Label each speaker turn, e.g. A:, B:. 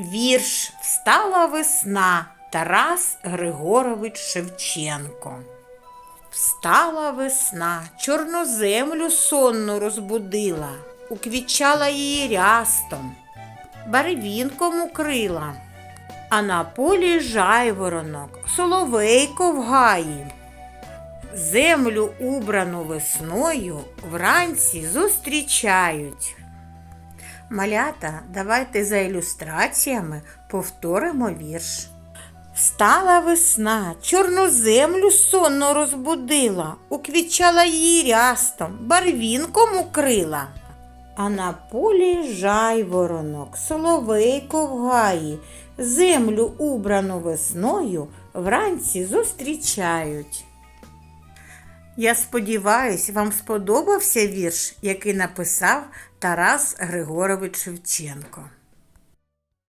A: Вірш Встала весна Тарас Григорович Шевченко. Встала весна, чорну землю сонну розбудила, уквічала її рястом, барвінком укрила, а на полі жайворонок, соловейко в гаї. Землю убрану весною вранці зустрічають. Малята, давайте за ілюстраціями повторимо вірш. Встала весна, чорну землю сонно розбудила, уквічала її рястом, барвінком укрила. А на полі жайворонок, соловейко в гаї, землю убрану весною вранці зустрічають. Я сподіваюсь, вам сподобався вірш, який написав Тарас Григорович Шевченко.